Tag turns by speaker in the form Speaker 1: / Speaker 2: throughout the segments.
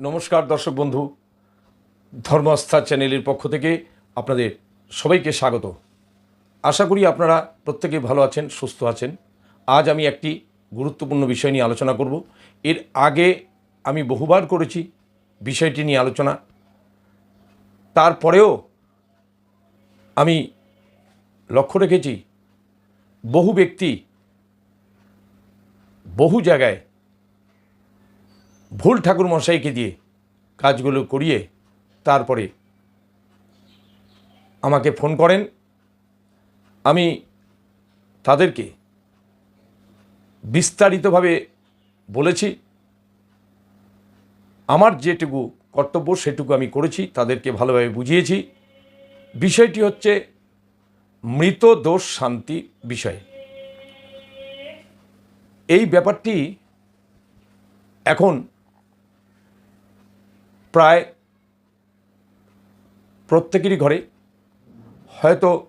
Speaker 1: নমস্কার, দর্শক বন্ধু। ধর্মস্থা চ্যানেলের পক্ষ থেকে আপনাদের সবাইকে স্বাগত। আশা করি আপনারা প্রত্যেকে ভালো আছেন, সুস্থ আছেন। আজ আমি একটি গুরুত্বপূর্ণ বিষয় নিয়ে আলোচনা করব। এর আগে আমি বহুবার করেছি বিষয়টি নিয়ে আলোচনা। তারপরেও আমি লক্ষ্য রেখেছি, বহু ব্যক্তি বহু জায়গায় ভুল ঠাকুর মশাইকে দিয়ে কাজগুলো করিয়ে তারপরে আমাকে ফোন করেন। আমি তাদেরকে বিস্তারিতভাবে বলেছি। আমার যেটুকু কর্তব্য, সেটুকু আমি করেছি, তাদেরকে ভালোভাবে বুঝিয়েছি। বিষয়টি হচ্ছে মৃত দোষ শান্তি বিষয়। এই ব্যাপারটি এখন প্রায় প্রত্যেকেরই ঘরে হয়তো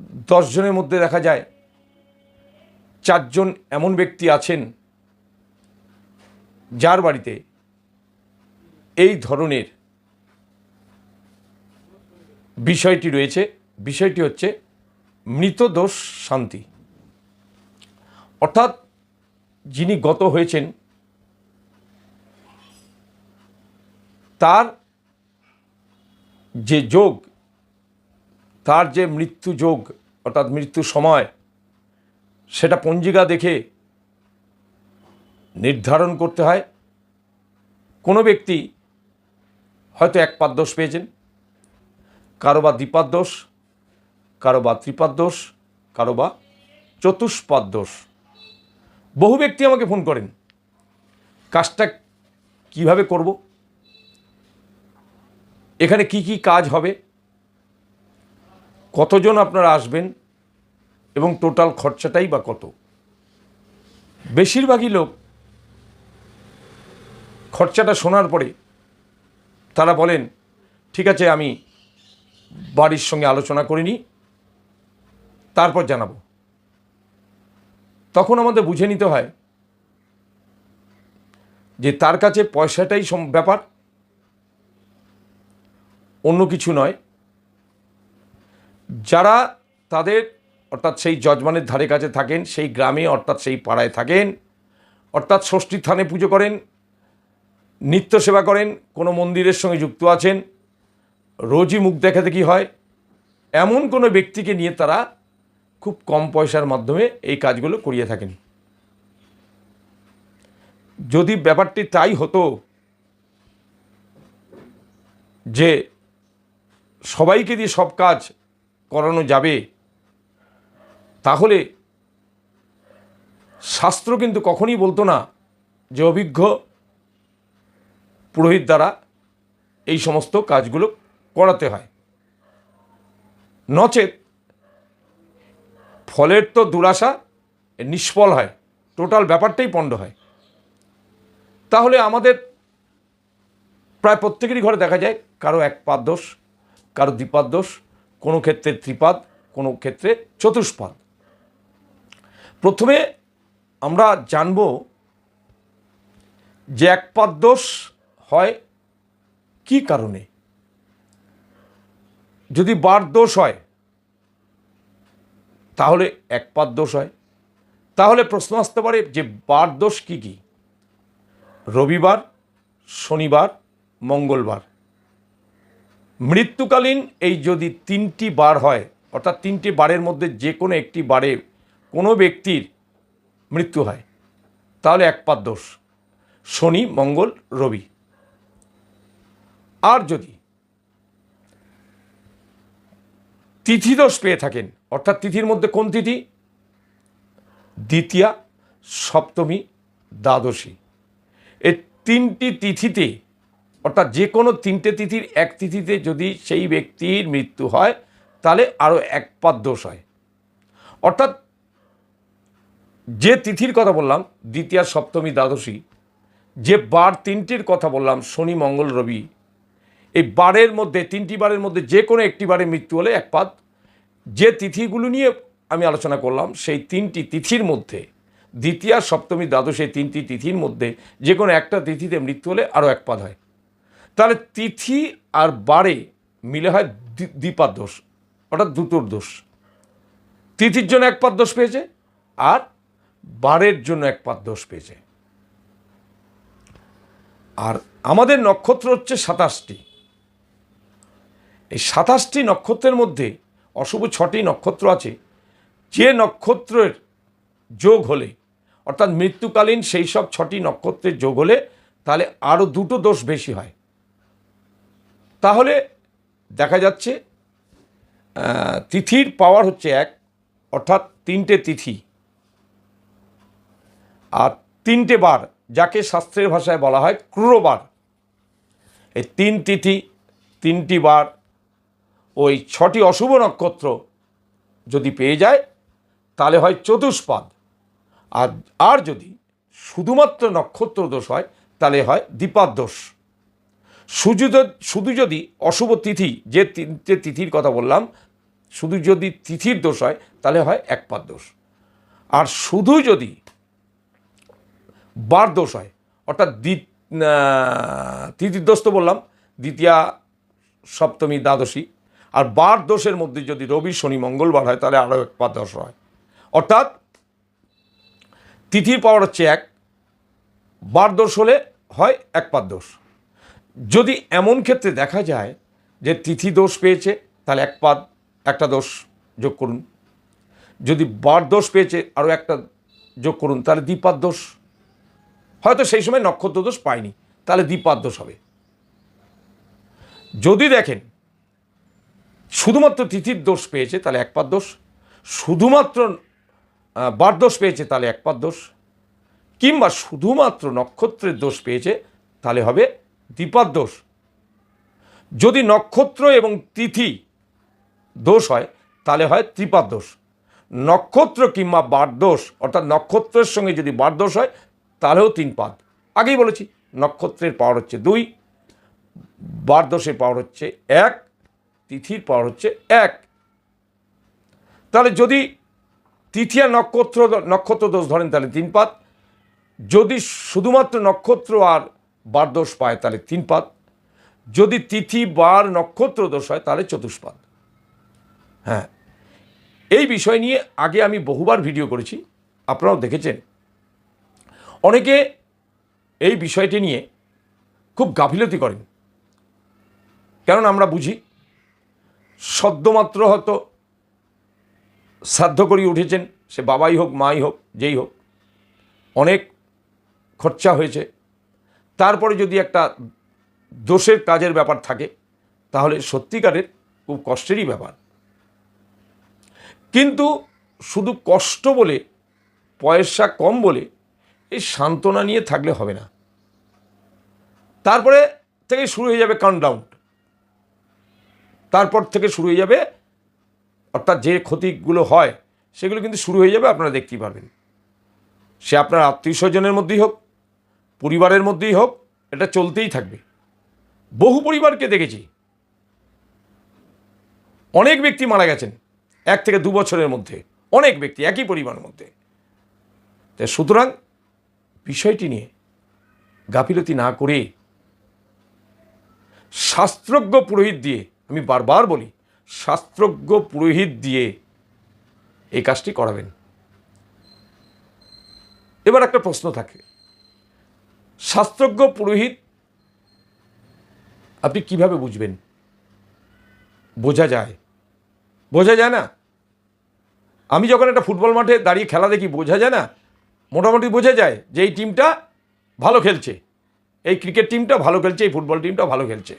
Speaker 1: দশজনের মধ্যে দেখা যায় চারজন এমন ব্যক্তি আছেন যার বাড়িতে এই ধরনের বিষয়টি রয়েছে। বিষয়টি হচ্ছে মৃতদোষ শান্তি। অর্থাৎ যিনি গত হয়েছেন তার যে যোগ, তার যে মৃত্যু যোগ, অর্থাৎ মৃত্যু সময়, সেটা পঞ্জিকা দেখে নির্ধারণ করতে হয়। কোনো ব্যক্তি হয়তো এক পাদ দোষ পেয়েছেন, কারও বা দ্বিপাদ দোষ, কারও বা ত্রিপাদ দোষ, কারও বা চতুষ্পাদ দোষ। বহু ব্যক্তি আমাকে ফোন করেন, কাজটা কীভাবে করব? এখানে কি কি কাজ হবে? কতজন আপনারা আসবেন? এবং টোটাল খরচাটাই বা কত? বেশিরভাগই লোক খরচাটা শোনার পরে তারা বলেন, ঠিক আছে, আমি বাড়ির সঙ্গে আলোচনা করে নিই তারপর জানাব। তখন আমাদের বুঝে নিতে হয় যে তার কাছে পয়সাটাই ব্যাপার। অন্য কিছু নয়। যারা তাদের অর্থাৎ সেই যজমানের ধারে কাছে থাকেন, সেই গ্রামে অর্থাৎ সেই পাড়ায় থাকেন, অর্থাৎ ষষ্ঠী থানে পুজো করেন, নিত্য সেবা করেন, কোনো মন্দিরের সঙ্গে যুক্ত আছেন, রোজই মুখ দেখা দেখি হয়, এমন কোনো ব্যক্তিকে নিয়ে তারা খুব কম পয়সার মাধ্যমে এই কাজগুলো করিয়ে থাকেন। যদি ব্যাপারটি তাই হতো যে সবাইকে দিয়ে সব কাজ করানো যাবে, তাহলে শাস্ত্র কিন্তু কখনই বলতো না যে অভিজ্ঞ পুরোহিত দ্বারা এই সমস্ত কাজগুলো করাতে হয়। নচেত ফলের তো দুরাশা নিষ্ফল হয়, টোটাল ব্যাপারটাই পণ্ড হয়। তাহলে আমাদের প্রায় প্রত্যেকেরই ঘরে দেখা যায় কারও এক পাদ দোষ কারও দ্বিপাদ দোষ, কোনো ক্ষেত্রে ত্রিপাদ, কোনো ক্ষেত্রে চতুষ্পাদ। প্রথমে আমরা জানব যে একপাদ দোষ হয় কি কারণে? যদি বার দোষ হয়, তাহলে এক পাদ দোষ হয়। তাহলে প্রশ্ন আসতে পারে যে বার দোষ কী কী? রবিবার, শনিবার, মঙ্গলবার। মৃত্যুকালীন এই যদি তিনটি বার হয়, অর্থাৎ তিনটি বারের মধ্যে যে কোনো একটি বারে কোনো ব্যক্তির মৃত্যু হয়, তাহলে এক পাদ দোষ, শনি, মঙ্গল, রবি। আর যদি তিথি দোষ পেয়ে থাকেন, অর্থাৎ তিথির মধ্যে কোন তিথি? দ্বিতীয়া, সপ্তমী, দ্বাদশী। এই তিনটি তিথিতে অর্থাৎ যে কোনো তিনটে তিথির এক তিথিতে যদি সেই ব্যক্তির মৃত্যু হয়, তাহলে আরও এক পাদ দোষ হয়। অর্থাৎ যে তিথির কথা বললাম, দ্বিতীয়, সপ্তমী, দ্বাদশী, যে বার তিনটির কথা বললাম, শনি, মঙ্গল, রবি, এই বারের মধ্যে, তিনটি বারের মধ্যে যে কোনো একটি বারে মৃত্যু হলে এক পাদ যে তিথিগুলো নিয়ে আমি আলোচনা করলাম, সেই তিনটি তিথির মধ্যে, দ্বিতীয়া, সপ্তমী, দ্বাদশ তিনটি তিথির মধ্যে যে কোনো একটা তিথিতে মৃত্যু হলে আরও এক পাদ হয়। তাহলে তিথি আর বারে মিলে হয় দ্বি- দ্বিপাদ দোষ, অর্থাৎ দুটোর দোষ। তিথির জন্য এক পাদ দোষ পেয়েছে আর বারের জন্য এক পাদ দোষ পেয়েছে। আর আমাদের নক্ষত্র হচ্ছে সাতাশটি। এই সাতাশটি নক্ষত্রের মধ্যে অশুভ ছটি নক্ষত্র আছে, যে নক্ষত্রের যোগ হলে, অর্থাৎ মৃত্যুকালীন সেই সব ছটি নক্ষত্রের যোগ হলে তাহলে আরও দুটো দোষ বেশি হয়। তাহলে দেখা যাচ্ছে তিথির পাওয়ার হচ্ছে এক, অর্থাৎ তিনটে তিথি। আর তিনটে বার, যাকে শাস্ত্রের ভাষায় বলা হয় ক্রুরবার এই তিন তিথি, তিনটি বার, ওই ছটি অশুভ নক্ষত্র যদি পেয়ে যায়, তাহলে হয় চতুষ্পাদ। আর আর যদি শুধুমাত্র নক্ষত্র দোষ হয়, তাহলে হয় দ্বিপাদ দোষ শুধু শুধু যদি অশুভ তিথি, যে তিনটে তিথির কথা বললাম, শুধু যদি তিথির দোষ হয়, তাহলে হয় একপাদ দোষ। আর শুধু যদি বার দোষ হয়, অর্থাৎ তিথির দোষ তো বললাম, দ্বিতীয়া, সপ্তমী, দ্বাদশী, আর বার দোষের মধ্যে যদি রবি, শনি, মঙ্গলবার হয়, তাহলে আরও এক দোষ হয়। অর্থাৎ তিথির পাওয়ার হচ্ছে এক, বার দোষ হলে হয় এক পাদ দোষ। যদি এমন ক্ষেত্রে দেখা যায় যে তিথি দোষ পেয়েছে, তাহলে এক পাদ, একটা দোষ যোগ করুন। যদি বার দোষ পেয়েছে, আরও একটা যোগ করুন, তাহলে দ্বিপাদ দোষ। হয়তো সেই সময় নক্ষত্র দোষ পায়নি, তাহলে দ্বিপাদ দোষ হবে। যদি দেখেন শুধুমাত্র তিথির দোষ পেয়েছে, তাহলে একপাদ দোষ। শুধুমাত্র বার দোষ পেয়েছে, তাহলে একপাদ দোষ। কিংবা শুধুমাত্র নক্ষত্রের দোষ পেয়েছে, তাহলে হবে দ্বিপাদ দোষ। যদি নক্ষত্র এবং তিথি দোষ হয়, তাহলে হয় ত্রিপাদ দোষ। নক্ষত্র কিংবা বার দোষ, অর্থাৎ নক্ষত্রের সঙ্গে যদি বার দোষ হয়, তাহলেও তিন পাদ। আগেই বলেছি, নক্ষত্রের পাওয়ার হচ্ছে দুই বার দোষের পাওয়ার হচ্ছে এক, তিথির পাওয়ার হচ্ছে এক। তাহলে যদি তিথি আর নক্ষত্র নক্ষত্র দোষ ধরেন, তাহলে তিন পাদ। যদি শুধুমাত্র নক্ষত্র আর বার দোষ পায় তাহলে তিন পাদ। যদি তিথি, বার, নক্ষত্র দোষ হয় তাহলে চতুষ্পাদ। হ্যাঁ এই বিষয় নিয়ে আগে আমি বহুবার ভিডিও করেছি, আপনারাও দেখেছেন। অনেকে এই বিষয়টি নিয়ে খুব গাফিলতি করেন। কারণ আমরা বুঝি, সদ্যমাত্র হয়তো শ্রাদ্ধ করিয়ে উঠেছেন, সে বাবাই হোক, মাই হোক, যেই হোক, অনেক খরচা হয়েছে তারপরে যদি একটা দোষের কাজের ব্যাপার থাকে, তাহলে সত্যিকারের খুব কষ্টেরই ব্যাপার। কিন্তু শুধু কষ্ট বলে, পয়সা কম বলে, এই সান্ত্বনা নিয়ে থাকলে হবে না। তারপরে থেকে শুরু হয়ে যাবে কাউন্টডাউন তারপর থেকে শুরু হয়ে যাবে, অর্থাৎ যে ক্ষতিগুলো হয়, সেগুলো কিন্তু শুরু হয়ে যাবে, আপনারা দেখতেই পারবেন। সে আপনার আত্মীয় স্বজনের মধ্যেই হোক পরিবারের মধ্যেই হোক, এটা চলতেই থাকবে। বহু পরিবারকে দেখেছি। অনেক ব্যক্তি মারা গেছেন এক থেকে দু বছরের মধ্যে। অনেক ব্যক্তি, একই পরিবারের মধ্যে। তাই সুতরাং বিষয়টি নিয়ে গাফিলতি না করে শাস্ত্রজ্ঞ পুরোহিত দিয়ে, আমি বারবার বলি, শাস্ত্রজ্ঞ পুরোহিত দিয়ে এই কাজটি করাবেন। এবার একটা প্রশ্ন থাকে। শাস্ত্রজ্ঞ পুরোহিত, আপনি কীভাবে বুঝবেন? বোঝা যায়। বোঝা যায় না? আমি যখন একটা ফুটবল মাঠে দাঁড়িয়ে খেলা দেখি, বোঝা যায় না? মোটামুটি বোঝা যায় যে এই টিমটা ভালো খেলছে। এই ক্রিকেট টিমটা ভালো খেলছে, এই ফুটবল টিমটা ভালো খেলছে।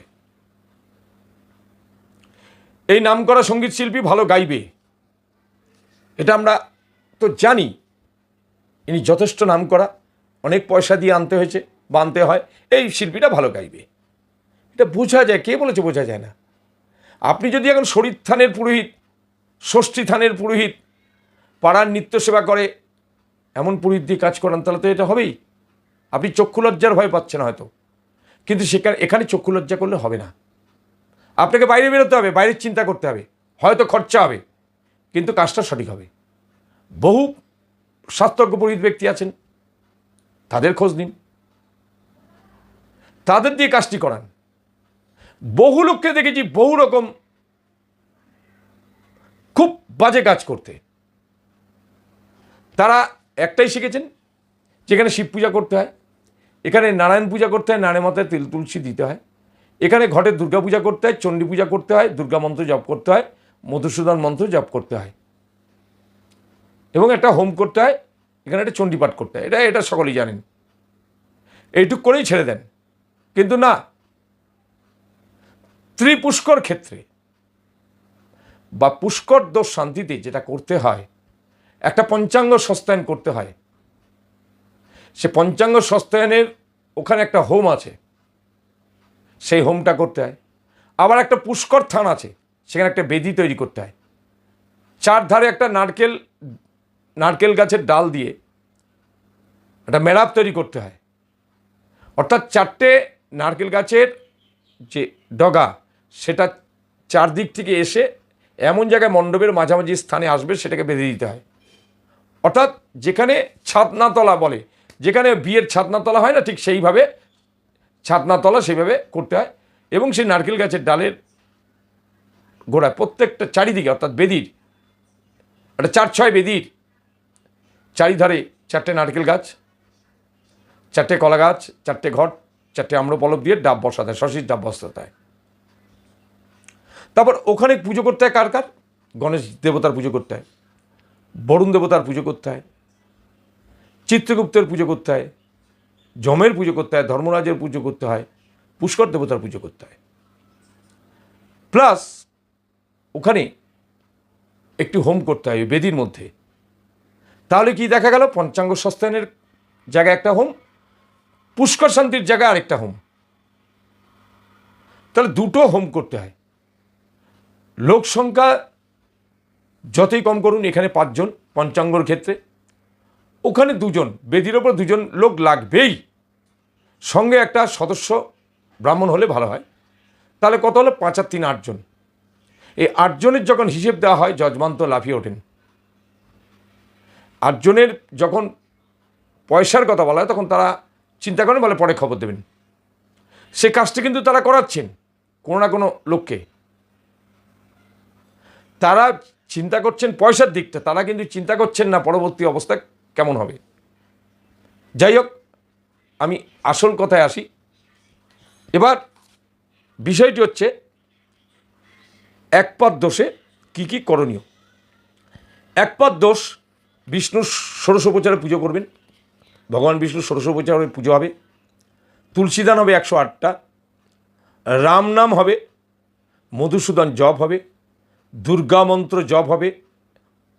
Speaker 1: এই নামকরা সংগীত শিল্পী ভালো গাইবে। এটা আমরা তো জানি। ইনি যথেষ্ট নাম করা অনেক পয়সা দিয়ে আনতে হয়েছে। বা আনতে হয়, এই শিল্পীটা ভালো গাইবে। এটা বোঝা যায়, কে বলেছে বোঝা যায় না। আপনি যদি এখন শরীর থানের পুরোহিত, ষষ্ঠী থানের পুরোহিত, পাড়ার নিত্য সেবা করে, এমন পুরোহিত দিয়ে কাজ করান, তাহলে তো এটা হবেই। আপনি চক্ষু লজ্জার ভয় পাচ্ছেন হয়তো। কিন্তু সেখানে, এখানে চক্ষু লজ্জা করলে হবে না। আপনাকে বাইরে বেরোতে হবে, বাইরের চিন্তা করতে হবে। হয়তো খরচা হবে, কিন্তু কাজটা সঠিক হবে। বহু স্বাস্থ্যজ্ঞ পুরোহিত ব্যক্তি আছেন। তাদের খোঁজ নিন। তাদের দিয়ে কাজটি করান। বহু লোককে দেখেছি বহু রকম খুব বাজে কাজ করতে। তারা একটাই শিখেছেন, যেখানে শিব পূজা করতে হয়, এখানে নারায়ণ পূজা করতে হয়, নারায়ণ মাথায় তিল তুলসী দিতে হয়। এখানে ঘটে দুর্গা পূজা করতে হয়, চণ্ডী পূজা করতে হয়, দুর্গা মন্ত্র জপ করতে হয়, মধুসূদন মন্ত্র জপ করতে হয়। এবং একটা হোম করতে হয়, এখানে একটা চণ্ডীপাঠ করতে হয়। এটা এটা সকলেই জানেন। এইটুক করেই ছেড়ে দেন। কিন্তু না, ত্রিপুষ্কর ক্ষেত্রে বা পুষ্কর দোষ শান্তিতে যেটা করতে হয়, একটা পঞ্চাঙ্গ সস্তায়ন করতে হয়। সে পঞ্চাঙ্গ সস্তায়নের ওখানে একটা হোম আছে, সেই হোমটা করতে হয়। আবার একটা পুষ্কর থান আছে, সেখানে একটা বেদি তৈরি করতে হয়। চার ধারে একটা নারকেল নারকেল গাছের ডাল দিয়ে একটা মেরাপ তৈরি করতে হয়। অর্থাৎ চারটে নারকেল গাছের যে ডগা, সেটা চারদিক থেকে এসে এমন জায়গায় মণ্ডপের মাঝামাঝি স্থানে আসবে, সেটাকে বেঁধে দিতে হয়। অর্থাৎ যেখানে ছাতনাতলা বলে, যেখানে বিয়ের ছাতনাতলা হয় না, ঠিক সেইভাবে ছাতনাতলা সেইভাবে করতে হয় এবং সেই নারকেল গাছের ডালের গোড়ায় প্রত্যেকটা চারিদিকে, অর্থাৎ বেদির, একটা চার ছয় বেদির চারিধারে চারটে নারকেল গাছ, চারটে কলা গাছ, চারটে ঘট চারটে আম্রপলক দিয়ে ডাব বসাতে হয়, শশীর ডাব বসাতে হয়। তারপর ওখানে পুজো করতে হয় কার কার? গণেশ দেবতার পুজো করতে হয়, বরুণ দেবতার পুজো করতে হয়, চিত্রগুপ্তের পুজো করতে হয়, যমের পুজো করতে হয়, ধর্মরাজের পুজো করতে হয়, পুষ্কর দেবতার পুজো করতে হয়। প্লাস ওখানে একটু হোম করতে হয় বেদির মধ্যে। তাহলে কি দেখা গেল? পঞ্চাঙ্গ সস্তায়নের জায়গায় একটা হোম পুষ্কর শান্তির জায়গায় আরেকটা হোম তাহলে দুটো হোম করতে হয়। লোক সংখ্যা যতই কম করুন, এখানে পাঁচজন, পঞ্চাঙ্গর ক্ষেত্রে। ওখানে দুজন, বেদির ওপর দুজন লোক লাগবেই। সঙ্গে একটা সদস্য ব্রাহ্মণ হলে ভালো হয়। তাহলে কত হলো? পাঁচ আর তিন, আটজন। এই আটজনের যখন হিসেব দেওয়া হয় যজমান তো লাফিয়ে ওঠেন। আটজনের যখন পয়সার কথা বলা হয়, তখন তারা চিন্তা করেন, বলে পরে খবর দেবেন। সে কাজটি কিন্তু তারা করাচ্ছেন, কোনো না কোনো লোককে। তারা চিন্তা করছেন পয়সার দিকটা, তারা কিন্তু চিন্তা করছেন না পরবর্তী অবস্থা কেমন হবে। যাই হোক, আমি আসল কথায় আসি। এবার বিষয়টি হচ্ছে একপাত দোষে কি কি করণীয়? একপাত দোষ বিষ্ণুর ষোড়শোপচারে পুজো করবেন ভগবান বিষ্ণুর ষোড়শোপচারে পুজো হবে, তুলসীদান হবে একশো আটটা, রাম নাম হবে, মধুসূদন জপ হবে, দুর্গা মন্ত্র জপ হবে,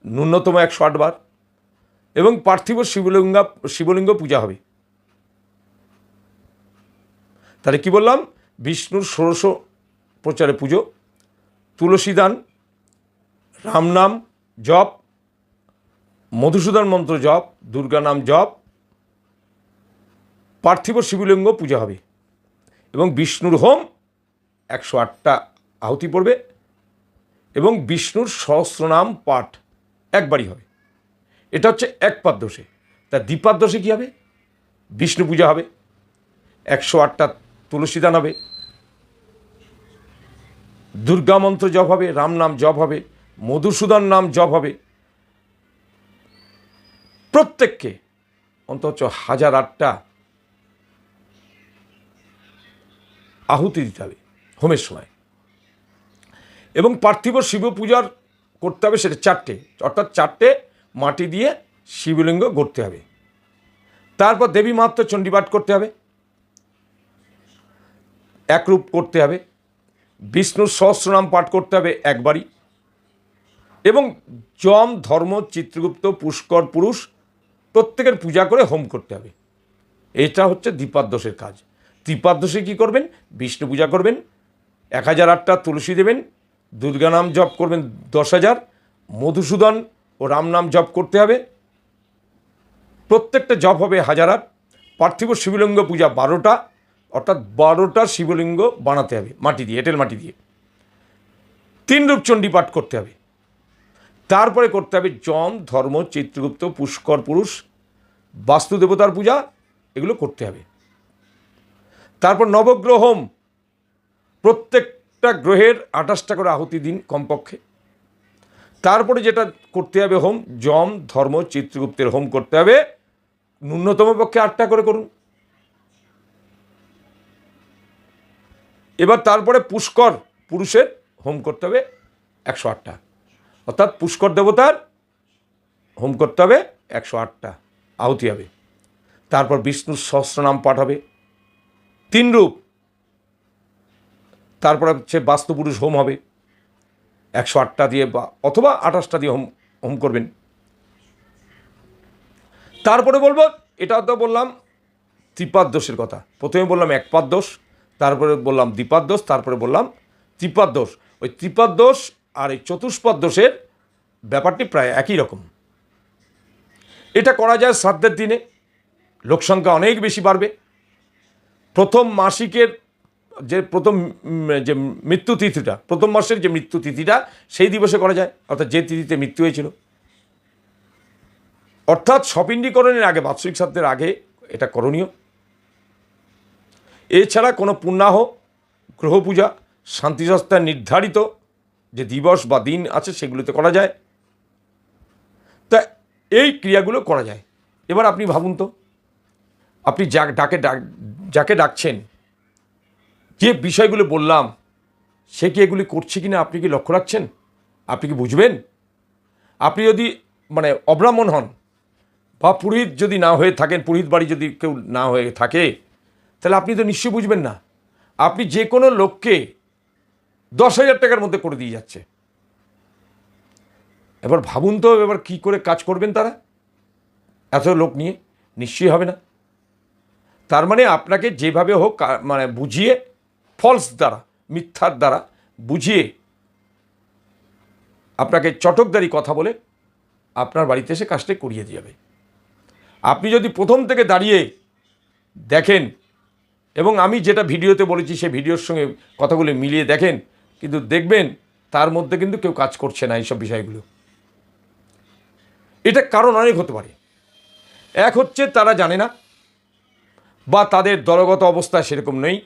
Speaker 1: ন্যূনতম একশো আটবার এবং পার্থিব শিবলিঙ্গা, শিবলিঙ্গ পূজা হবে। তাহলে কি বললাম? বিষ্ণুর ষোড়শ প্রচারে পুজো, তুলসীদান রামনাম জপ, মধুসূদন মন্ত্র জপ, দুর্গা নাম জপ পার্থিব শিবলিঙ্গ পূজা হবে। এবং বিষ্ণুর হোম একশো আটটা আহুতি পড়বে এবং বিষ্ণুর সহস্রনাম পাঠ একবারই হবে। এটা হচ্ছে এক তা দ্বিপাদ কী হবে? বিষ্ণু পূজা হবে, একশো আটটা তুলসীদান হবে, দুর্গা মন্ত্র জপ হবে, রাম নাম জপ হবে, মধুসূদন নাম জপ হবে। প্রত্যেককে অন্তত হাজার আটটা আহুতি দিতে হবে, হোমের সময়। এবং পার্থিব শিব পূজার করতে হবে সেটা চারটে, অর্থাৎ চারটে মাটি দিয়ে শিবলিঙ্গ গড়তে হবে। তারপর দেবী মাহাত্ম চণ্ডীপাঠ করতে হবে। একরূপ করতে হবে। বিষ্ণুর সহস্রনাম পাঠ করতে হবে একবারই। এবং যম, ধর্ম, চিত্রগুপ্ত, পুষ্কর, পুরুষ প্রত্যেকের পূজা করে হোম করতে হবে। এটা হচ্ছে দ্বিপাদ্দোষের কাজ। দ্বিপাদ্দোষে কী করবেন? বিষ্ণু পূজা করবেন, এক হাজার আটটা তুলসী দেবেন, দুর্গা নাম জপ করবেন দশ হাজার, মধুসূদন ও রাম নাম জপ করতে হবে। প্রত্যেকটা জপ হবে হাজার আট, পার্থিব শিবলিঙ্গ পূজা বারোটা, অর্থাৎ বারোটা শিবলিঙ্গ বানাতে হবে, মাটি দিয়ে, এঁটেল মাটি দিয়ে। তিন রূপ চণ্ডী পাঠ করতে হবে। তারপরে করতে হবে যম, ধর্ম, চিত্রগুপ্ত, পুষ্কর পুরুষ বাস্তু দেবতার পূজা, এগুলো করতে হবে। তারপর নবগ্রহ হোম প্রত্যেকটা গ্রহের আঠাশটা করে আহুতি দিন কমপক্ষে। তারপরে যেটা করতে হবে হোম, যম, ধর্ম, চিত্রগুপ্তের হোম করতে হবে। ন্যূনতম পক্ষে আটটা করে করুন। এবার তারপরে পুষ্কর পুরুষের হোম করতে হবে একশো আটটা। অর্থাৎ পুষ্কর দেবতার হোম করতে হবে একশো আটটা। আহুতি হবে। তারপর বিষ্ণুর সহস্রনাম পাঠ হবে। তিন রূপ। তারপরে হচ্ছে বাস্তুপুরুষ হোম হবে। একশো আটটা দিয়ে বা, অথবা আঠাশটা দিয়ে হোম হোম করবেন। তারপরে বলব, এটা তো বললাম ত্রিপাদ দোষের কথা। প্রথমে বললাম একপাদ দোষ, তারপরে বললাম দ্বিপাদ দোষ, তারপরে বললাম ত্রিপাদ দোষ। ওই ত্রিপাদ দোষ আর এই চতুষ্পদ দোষের ব্যাপারটি প্রায় একই রকম। এটা করা যায় শ্রাদ্ধের দিনে। লোকসংখ্যা অনেক বেশি বাড়বে। প্রথম মাসিকের যে প্রথম যে মৃত্যু তিথিটা, প্রথম মাসের যে মৃত্যু তিথিটা, সেই দিবসে করা যায়। অর্থাৎ যে তিথিতে মৃত্যু হয়েছিল। অর্থাৎ সপিণ্ডীকরণের আগে, বাৎসরিক শ্রাদ্ধের আগে এটা করণীয়। এছাড়া কোনো পূর্ণাহ গ্রহ পূজা শান্তিসস্থার নির্ধারিত, যে দিবস বা দিন আছে, সেগুলোতে করা যায়। তা এই ক্রিয়াগুলো করা যায়। এবার আপনি ভাবুন তো আপনি যা ডাকে ডাক যাকে ডাকছেন, যে বিষয়গুলো বললাম, সে কি এগুলি করছে কি না আপনি কি লক্ষ্য রাখছেন? আপনি কি বুঝবেন? আপনি যদি মানে অব্রাহ্মণ হন বা পুরোহিত যদি না হয়ে থাকেন, পুরোহিত বাড়ি যদি কেউ না হয়ে থাকে, তাহলে আপনি তো নিশ্চয়ই বুঝবেন না। আপনি যে কোনো লোককে দশ হাজার টাকার মধ্যে করে দিয়ে যাচ্ছে। এবার ভাবুন তো এবার কি করে কাজ করবেন তারা? এত লোক নিয়ে নিশ্চয়ই হবে না। তার মানে আপনাকে যেভাবে হোক মানে বুঝিয়ে ফলস দ্বারা, মিথ্যার দ্বারা বুঝিয়ে আপনাকে চটকদারি কথা বলে আপনার বাড়িতে এসে কাজটা করিয়ে দিয়ে যাবে। আপনি যদি প্রথম থেকে দাঁড়িয়ে দেখেন, এবং আমি যেটা ভিডিওতে বলেছি সেই ভিডিওর সঙ্গে কথাগুলো মিলিয়ে দেখেন, কিন্তু দেখবেন তার মধ্যে কিন্তু কেউ কাজ করছে না এইসব বিষয়গুলো। এটা কারণ অনেক হতে পারে। এক হচ্ছে তারা জানে না বা তাদের দলগত অবস্থা সেরকম নেই।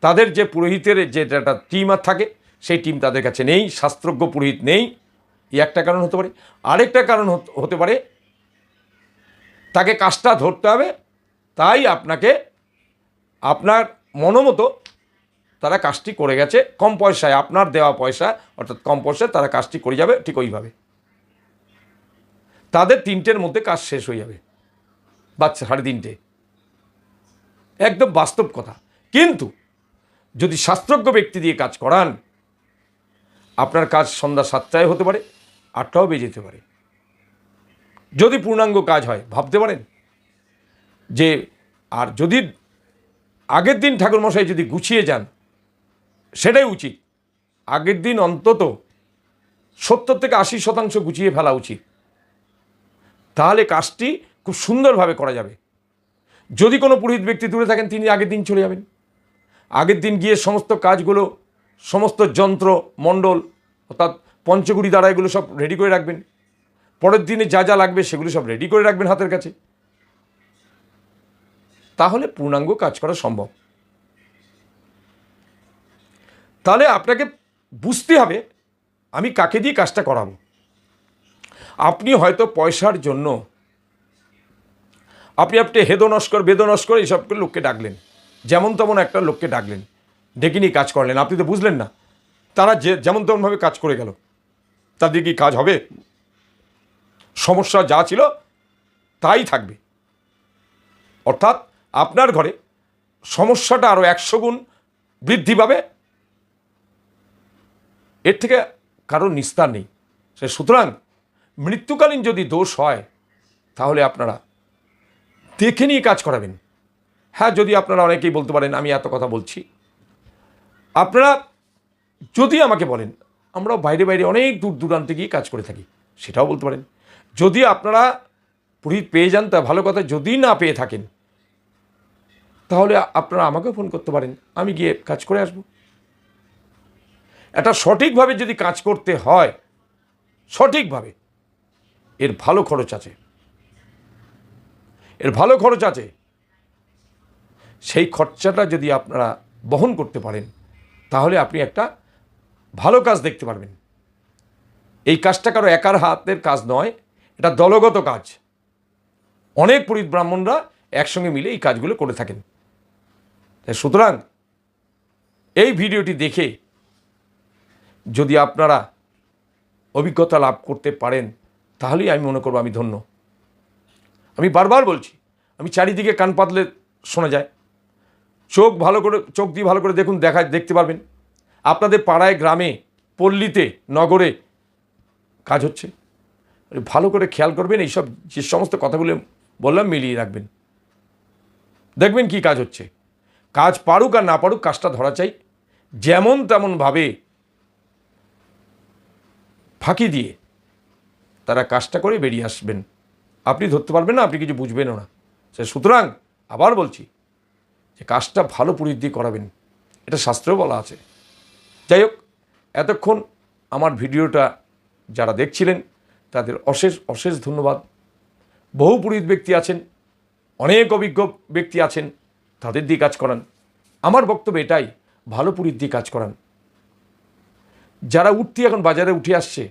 Speaker 1: তাদের যে পুরোহিতের যে একটা টিম আর থাকে, সেই টিম তাদের কাছে নেই, শাস্ত্রজ্ঞ পুরোহিত নেই। এই একটা কারণ হতে পারে। আরেকটা কারণ হত- পারে, তাকে কাজটা ধরতে হবে, তাই আপনাকে, আপনার মনোমতো তারা কাজটি করে গেছে। কম পয়সায়, আপনার দেওয়া পয়সা, অর্থাৎ কম পয়সায় তারা কাজটি করে যাবে ঠিক ওইভাবে। তাদের তিনটের মধ্যে কাজ শেষ হয়ে যাবে। বাচ্চা, সাড়ে তিনটে। একদম বাস্তব কথা। কিন্তু যদি শাস্ত্রজ্ঞ ব্যক্তি দিয়ে কাজ করান, আপনার কাজ সন্ধ্যা সাতটায় হতে পারে, আটটাও বেজে যেতে পারে। যদি পূর্ণাঙ্গ কাজ হয়, ভাবতে পারেন যে, আর যদি আগের দিন ঠাকুরমশাই যদি গুছিয়ে যান, সেটাই উচিত। আগের দিন অন্তত সত্তর থেকে আশি শতাংশ গুছিয়ে ফেলা উচিত। তাহলে কাজটি খুব সুন্দরভাবে করা যাবে। যদি কোনো পুরোহিত ব্যক্তি দূরে থাকেন, তিনি আগের দিন চলে যাবেন। আগের দিন গিয়ে সমস্ত কাজগুলো, সমস্ত যন্ত্র, মণ্ডল, অর্থাৎ পঞ্চগুড়ি দ্বারা এগুলো সব রেডি করে রাখবেন। পরের দিনে যা যা লাগবে সেগুলো সব রেডি করে রাখবেন হাতের কাছে। তাহলে পূর্ণাঙ্গ কাজ করা সম্ভব। তাহলে আপনাকে বুঝতে হবে, আমি কাকে দিয়ে কাজটা করাবো। আপনি হয়তো পয়সার জন্য আপনি আপনি হেদ নস্কর বেদ নস্কর এইসবকে লোককে ডাকলেন। যেমন তেমন একটা লোককে ডাকলেন। ডেকে নিয়ে কাজ করলেন। আপনি তো বুঝলেন না। তারা যে, যেমন তেমনভাবে কাজ করে গেল। তাদের কি কাজ হবে? সমস্যা যা ছিল, তাই থাকবে। অর্থাৎ আপনার ঘরে সমস্যাটা আরও একশো গুণ বৃদ্ধি পাবে। এর থেকে কারোর নিস্তার নেই। সে সুতরাং মৃত্যুকালীন যদি দোষ হয়, তাহলে আপনারা দেখে নিয়ে কাজ করাবেন। হ্যাঁ যদি আপনারা অনেকেই বলতে পারেন, আমি এত কথা বলছি। আপনারা যদি আমাকে বলেন আমরাও বাইরে বাইরে অনেক দূর দূরান্তে গিয়ে কাজ করে থাকি, সেটাও বলতে পারেন। যদি আপনারা পুরোহিত পেয়ে যান, তা ভালো কথা, যদি না পেয়ে থাকেন, তাহলে আপনারা আমাকেও ফোন করতে পারেন, আমি গিয়ে কাজ করে আসব। এটা সঠিকভাবে যদি কাজ করতে হয়, সঠিকভাবে, এর ভালো খরচ আছে। এর ভালো খরচ আছে। সেই খরচাটা যদি আপনারা বহন করতে পারেন, তাহলে আপনি একটা ভালো কাজ দেখতে পারবেন। এই কাজটা কারও একার হাতের কাজ নয়, এটা দলগত কাজ। অনেক পুরীত ব্রাহ্মণরা একসঙ্গে মিলে এই কাজগুলো করে থাকেন। সুতরাং এই ভিডিওটি দেখে যদি আপনারা অভিজ্ঞতা লাভ করতে পারেন, তাহলেই আমি মনে করব আমি ধন্য। আমি বারবার বলছি, আমি চারিদিকে কান পাতলে শোনা যায়। চোখ ভালো করে, চোখ দিয়ে ভালো করে দেখুন, দেখা, দেখতে পারবেন। আপনাদের পাড়ায়, গ্রামে, পল্লীতে, নগরে কাজ হচ্ছে। ভালো করে খেয়াল করবেন, এইসব যে সমস্ত কথাগুলো বললাম, মিলিয়ে রাখবেন। দেখবেন কি কাজ হচ্ছে। কাজ পারুক আর না পারুক, কাজটা ধরা চাই। যেমন তেমনভাবে ফাঁকি দিয়ে তারা কাজটা করে বেরিয়ে আসবেন। আপনি ধরতে পারবেন না, আপনি কিছু বুঝবেনও না। সে সুতরাং আবার বলছি যে কাজটা ভালো দিয়ে করাবেন। এটা শাস্ত্রেও বলা আছে। যাই হোক, এতক্ষণ আমার ভিডিওটা যারা দেখছিলেন, তাদের অশেষ অশেষ ধন্যবাদ। বহু পুরোহিত ব্যক্তি আছেন, অনেক অভিজ্ঞ ব্যক্তি আছেন, তাদের দিয়ে কাজ করান। আমার বক্তব্য এটাই, ভালো পুরীর দিয়ে কাজ করান। যারা উঠতি এখন বাজারে উঠে আসছে,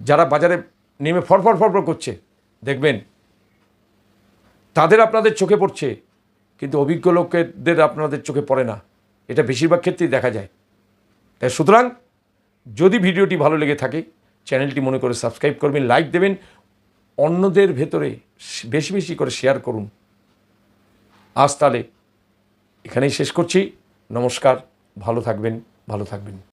Speaker 1: যারা বাজারে নেমে ফরফর ফরফর করছে। দেখবেন, তাদের আপনাদের চোখে পড়ছে, কিন্তু অভিজ্ঞ লোকেদের আপনাদের চোখে পড়ে না। এটা বেশিরভাগ ক্ষেত্রেই দেখা যায়। তাই সুতরাং, যদি ভিডিওটি ভালো লেগে থাকে, চ্যানেলটি মনে করে সাবস্ক্রাইব করবেন, লাইক দেবেন, অন্যদের ভেতরে বেশি বেশি করে শেয়ার করুন। আজ তাহলে এখানেই শেষ করছি। নমস্কার, ভালো থাকবেন ভালো থাকবেন।